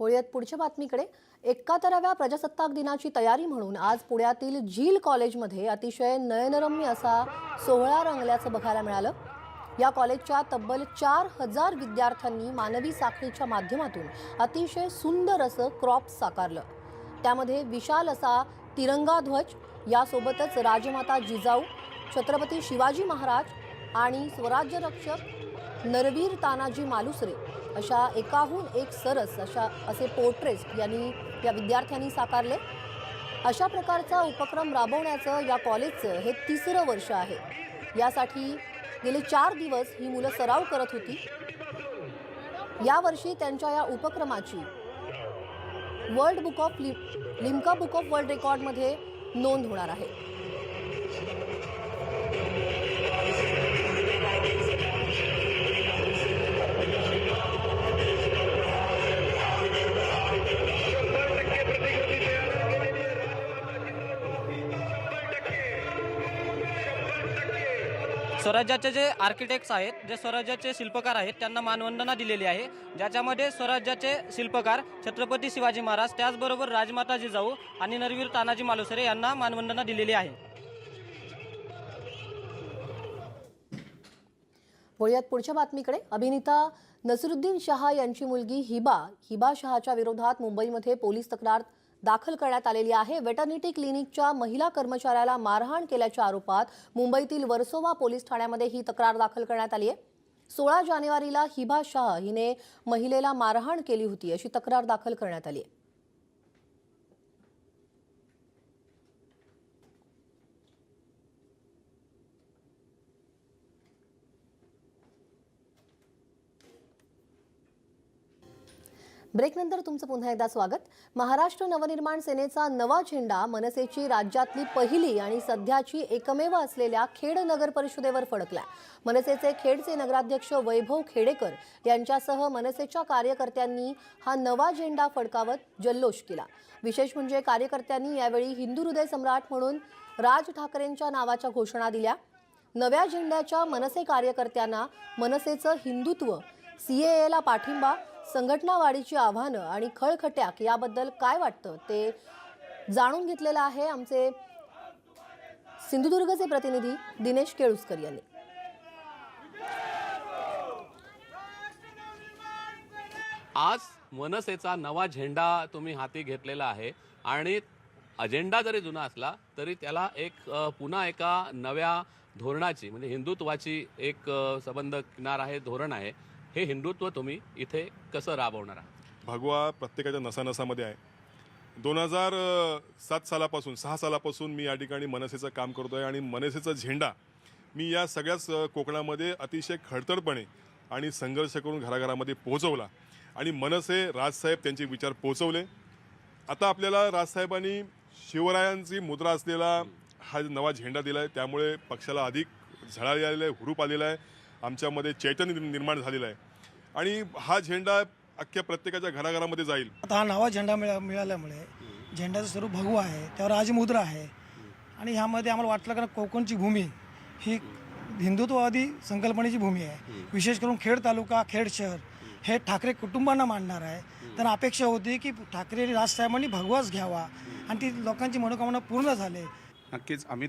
वळूयात पुढच्या बातमीकडे. एकाहत्तराव्या प्रजासत्ताक दिनाची तयारी म्हणून आज पुण्यातील झील कॉलेजमध्ये अतिशय नयनरम्य असा सोहळा रंगल्याचं बघायला मिळालं. या कॉलेजच्या तब्बल चार हजार विद्यार्थ्यांनी मानवी साखळीच्या माध्यमातून अतिशय सुंदर असं क्रॉप साकारलं. त्यामध्ये विशाल असा तिरंगा ध्वज यासोबतच राजमाता जिजाऊ छत्रपती शिवाजी महाराज आणि स्वराज्य रक्षक नरवीर तानाजी मालुसरे अशा एकाहून एक सरस अशा असे पोर्ट्रेट्स यांनी या विद्यार्थ्यांनी साकारले. अशा प्रकारचा उपक्रम राबवण्याचं या कॉलेजचं हे तिसरं वर्ष आहे. यासाठी गेले चार दिवस ही मुलं सराव करत होती. यावर्षी त्यांच्या या उपक्रमाची वर्ल्ड बुक ऑफ लि लिम्का बुक ऑफ वर्ल्ड रेकॉर्डमध्ये नोंद होणार आहे. स्वराज्याचे जे आर्किटेक्ट्स आहेत जे स्वराज्याचे शिल्पकार आहेत त्यांना मानवंदना दिलेली आहे. ज्याच्यामध्ये स्वराज्याचे शिल्पकार छत्रपती शिवाजी महाराज त्याचबरोबर राजमाता जिजाऊ आणि नरवीर तानाजी मालुसरे यांना मानवंदना दिलेली आहे. वळूयात पुढच्या बातमीकडे. अभिनेता नसरुद्दीन शहा यांची मुलगी हिबा हिबा शहाच्या विरोधात मुंबईमध्ये पोलीस तक्रार दाखल करण्यात आलेली आहे. वेटर्निटी क्लिनिकच्या महिला कर्मचाऱ्याला मारहाण केल्याच्या आरोपात मुंबईतील वर्सोवा पोलीस ठाण्यामध्ये ही तक्रार दाखल करण्यात आली आहे. सोळा जानेवारीला हिबा शाह हिने महिलेला मारहाण केली होती अशी तक्रार दाखल करण्यात आली आहे. ब्रेकनंतर तुमचं पुन्हा एकदा स्वागत. महाराष्ट्र नवनिर्माण सेनेचा नवा झेंडा मनसेची राज्यातली पहिली आणि सध्याची एकमेव असलेल्या खेड नगर परिषदेवर फडकला मनसेचे खेडचे नगराध्यक्ष वैभव खेडेकर यांच्यासह मनसेच्या कार्यकर्त्यांनी हा नवा झेंडा फडकावत जल्लोष केला. विशेष म्हणजे कार्यकर्त्यांनी यावेळी हिंदू हृदय सम्राट म्हणून राज ठाकरेंच्या नावाच्या घोषणा दिल्या. नव्या झेंड्याच्या मनसे कार्यकर्त्यांना मनसेचं हिंदुत्व सीएएला पाठिंबा संघटनावाढीची आव्हानं आणि खळखट्याक याबद्दल काय वाटतं ते जाणून घेतलेलं आहे आमचे सिंधुदुर्गचे प्रतिनिधी दिनेश केळुसकर यांनी. आज मनसेचा नवा झेंडा तुम्ही हाती घेतलेला आहे आणि अजेंडा जरी जुना असला तरी त्याला एक पुन्हा एका नव्या धोरणाची म्हणजे हिंदुत्वाची एक संबंध किनार आहे धोरण आहे. हे हिंदुत्व तुम्ही इथे कसं राबवणार आहात? भगवा प्रत्येकाच्या नसानसामध्ये आहे. दोन हजार सात सालापासून सहा सालापासून मी या ठिकाणी मनसेचं काम करतो आहे आणि मनसेचा झेंडा मी या सगळ्याच कोकणामध्ये अतिशय खडतडपणे आणि संघर्ष करून घराघरामध्ये पोहोचवला आणि मनसे राजसाहेब त्यांचे विचार पोहोचवले. आता आपल्याला राजसाहेबांनी शिवरायांची मुद्रा असलेला हा नवा झेंडा दिला आहे त्यामुळे पक्षाला अधिक झळाळी आलेलं आहे हुरूप आलेला आहे. आमच्यामध्ये चैतन्य निर्म- निर्माण झालेलं आहे. आणि हा झेंडा अख्ख्या प्रत्येकाच्या घराघरामध्ये जाईल. आता हा नवा झेंडा मिळा मिळाल्यामुळे झेंड्याचं स्वरूप भगवा आहे त्यावर राजमुद्रा आहे. आणि ह्यामध्ये आम्हाला वाटलं का कोकणची भूमी ही हिंदुत्ववादी संकल्पनेची भूमी आहे. विशेष करून खेड तालुका खेड शहर हे ठाकरे कुटुंबांना मांडणार आहे. त्यांना अपेक्षा होती की ठाकरे राजसाहेबांनी भगवाच घ्यावा आणि ती लोकांची मनोकामना पूर्ण झाले. नक्कीच अमित.